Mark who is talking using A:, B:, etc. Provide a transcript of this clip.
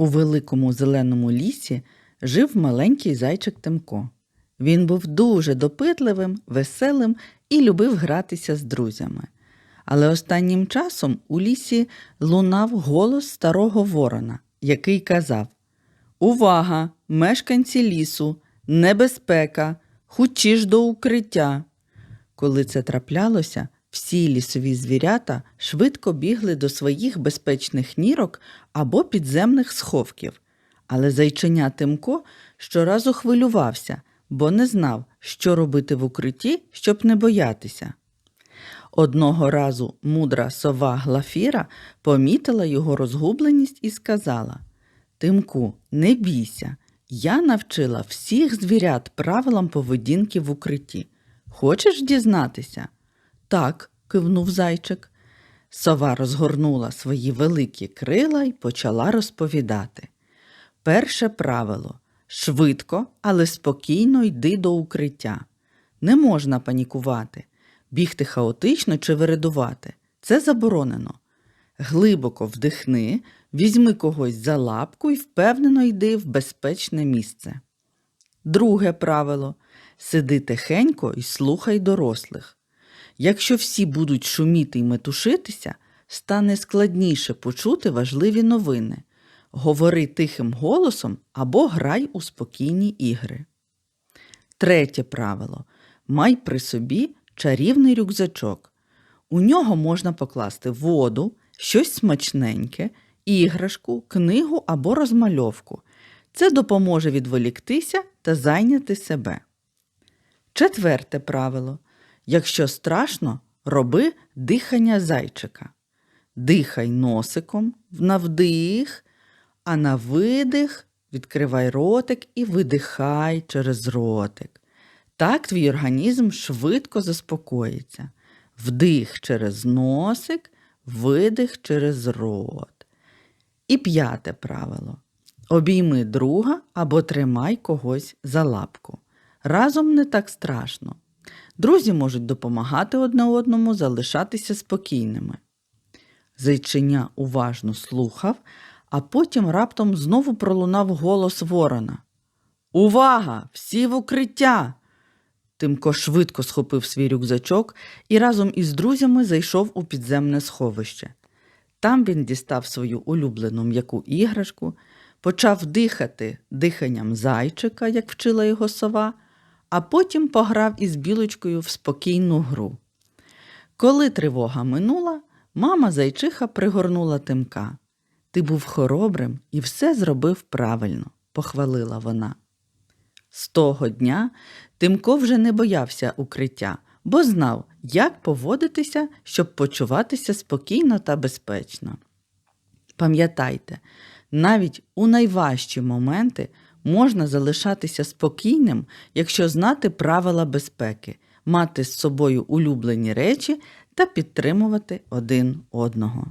A: У великому зеленому лісі жив маленький зайчик Тимко. Він був дуже допитливим, веселим і любив гратися з друзями. Але останнім часом у лісі лунав голос старого ворона, який казав Увага, мешканці лісу, небезпека, хучіш до укриття. Коли це траплялося, всі лісові звірята швидко бігли до своїх безпечних нірок або підземних сховків. Але зайченя Тимко щоразу хвилювався, бо не знав, що робити в укритті, щоб не боятися. Одного разу мудра сова Глафіра помітила його розгубленість і сказала Тимку, не бійся, я навчила всіх звірят правилам поведінки в укритті. Хочеш дізнатися? Так, кивнув зайчик. Сова розгорнула свої великі крила і почала розповідати. Перше правило швидко, але спокійно йди до укриття. Не можна панікувати, бігти хаотично чи вередувати. Це заборонено. Глибоко вдихни, візьми когось за лапку і впевнено йди в безпечне місце. Друге правило сиди тихенько і слухай дорослих. Якщо всі будуть шуміти й метушитися, стане складніше почути важливі новини. Говори тихим голосом або грай у спокійні ігри. Третє правило май при собі чарівний рюкзачок. У нього можна покласти воду, щось смачненьке, іграшку, книгу або розмальовку. Це допоможе відволіктися та зайняти себе. Четверте правило. Якщо страшно, роби дихання зайчика. Дихай носиком на вдих, а на видих відкривай ротик і видихай через ротик. Так твій організм швидко заспокоїться. Вдих через носик, видих через рот. І п'яте правило. Обійми друга або тримай когось за лапку. Разом не так страшно. Друзі можуть допомагати одне одному залишатися спокійними. Зайчиня уважно слухав, а потім раптом знову пролунав голос ворона. Увага! Всі в укриття! Тимко швидко схопив свій рюкзачок і разом із друзями зайшов у підземне сховище. Там він дістав свою улюблену м'яку іграшку, почав дихати диханням зайчика, як вчила його сова, а потім пограв із білочкою в спокійну гру. Коли тривога минула, мама зайчиха пригорнула тимка. Ти був хоробрим і все зробив правильно, похвалила вона. З того дня Тимко вже не боявся укриття, бо знав, як поводитися, щоб почуватися спокійно та безпечно. Пам'ятайте, навіть у найважчі моменти можна залишатися спокійним, якщо знати правила безпеки, мати з собою улюблені речі та підтримувати один одного.